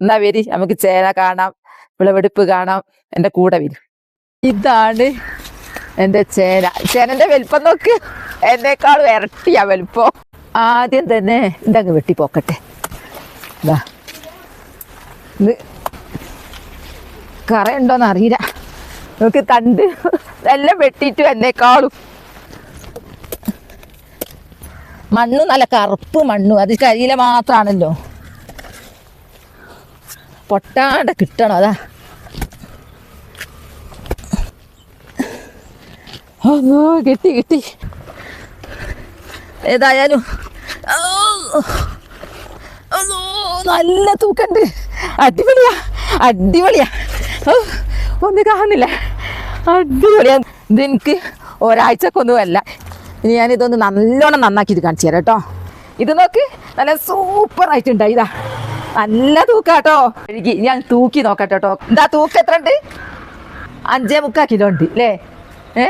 എന്നാ വരി നമുക്ക് ചേന കാണാം വിളവെടുപ്പ് കാണാം എന്റെ കൂടെ വരും. ഇതാണ് എന്റെ ചേന. ചേനന്റെ വലിപ്പം നോക്ക്. എന്നേക്കാളും ഇരട്ടിയാ വലിപ്പം. ആദ്യം തന്നെ ഇതങ്ങ് വെട്ടിപ്പോക്കട്ടെ. ഇതാ ഇത് കറ ഉണ്ടോന്ന് അറിയില്ല. നമുക്ക് തണ്ട് എല്ലാം വെട്ടിയിട്ട് എന്നേക്കാളും. മണ്ണു നല്ല കറുപ്പ് മണ്ണു. അത് കരിയില മാത്രാണല്ലോ. പൊട്ടാണ്ട് കിട്ടണം അതാ. ഓ കിട്ടി കിട്ടി. ഏതായാലും നല്ല തൂക്കണ്ട്. അടിപൊളിയാ അടിപൊളിയാ. ഒന്നും കാണുന്നില്ല. അടിപൊളിയാ. ഇതെനിക്ക് ഒരാഴ്ചക്കൊന്നുമല്ല ഇനി ഞാനിതൊന്ന് നല്ലോണം നന്നാക്കിയിട്ട് കാണിച്ചു തരാം കേട്ടോ. ഇത് നോക്ക് നല്ല സൂപ്പർ ആയിട്ടുണ്ടായി ഇതാ. നല്ല തൂക്കാട്ടോ. കഴുകി ഞാൻ തൂക്കി നോക്കാട്ടോ കേട്ടോ എന്താ തൂക്ക് എത്ര ഉണ്ട് അഞ്ചേ മുക്കാൽ കിലോ ഉണ്ട് അല്ലേ ഏ?